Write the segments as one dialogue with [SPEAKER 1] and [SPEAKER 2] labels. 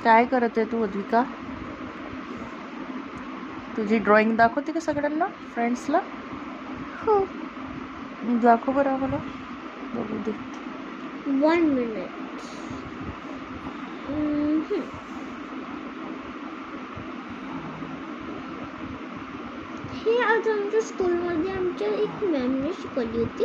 [SPEAKER 1] काय करत आहे तू अद्विका? तुझी ड्रॉइंग दाखवते का सगळ्यांना फ्रेंड्सला
[SPEAKER 2] हो.
[SPEAKER 1] दाखव बरं आम्हाला. बघू दे.
[SPEAKER 2] One minute Mm-hmm. हे आज आमच्या स्कूलमध्ये आमच्या एक मॅमने शिकवली होती.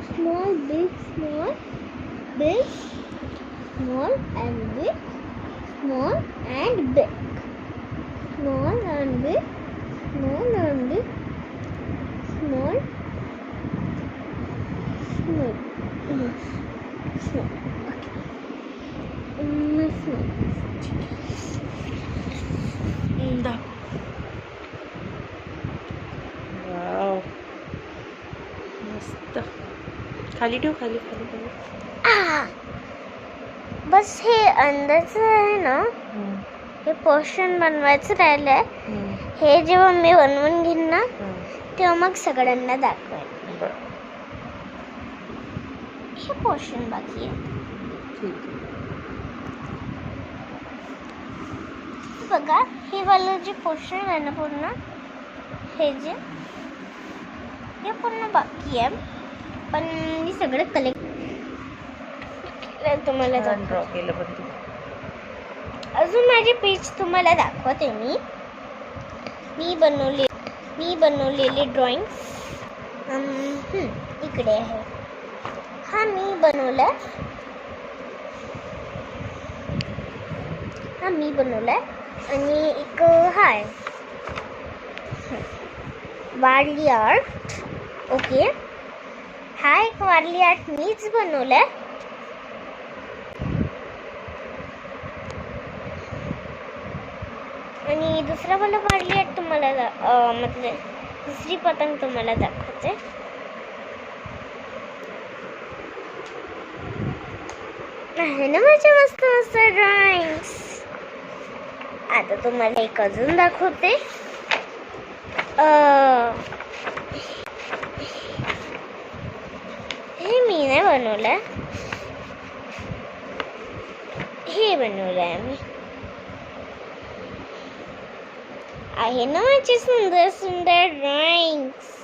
[SPEAKER 2] Small, big, small, big, small and big, small and big, small and big, small and big, small, small, yes, small. Okay. Um, small.
[SPEAKER 1] खाली ठेव खाली खाली खाली!
[SPEAKER 2] बस हे अंदाचं आहे ना?
[SPEAKER 1] हम्म,
[SPEAKER 2] हे पोर्शन बनवायचं राहिलंय.
[SPEAKER 1] हम्म,
[SPEAKER 2] हे जेव्हा मी बनवून घेईन ना
[SPEAKER 1] हम्म.
[SPEAKER 2] तेव्हा मग सगळ्यांना दाखवेन.
[SPEAKER 1] बरं.
[SPEAKER 2] हे पोर्शन बाकी आहे.
[SPEAKER 1] आहे.
[SPEAKER 2] बघा हे वालं जे पोर्शन आहे ना पूर्ण हे जे हे पूर्ण बाकी आहे. पण मी सगळं कलेक्ट तुम्हाला
[SPEAKER 1] छान ड्रॉ केलं पण तू.
[SPEAKER 2] अजून माझे पेज तुम्हाला दाखवते मी. मी बनवले मी बनवलेले ड्रॉइंग इकडे आहे. हा मी बनवला हा मी आणि एक हा आहे आर्ट ओके हा एक वारली आर्ट मीच बनवलाय आणि दुसरा मला वारली आर्ट तुम्हाला मतलब म्हणजे दुसरी पतंग तुम्हाला दाखवते. आहे ना माझ्या मस्त मस्त ड्रॉइंग्स आता तुम्हाला एक अजून दाखवते. बनवलं हे बनवलं आहे मी आहे ना माझे सुंदर सुंदर ड्रॉइंग्स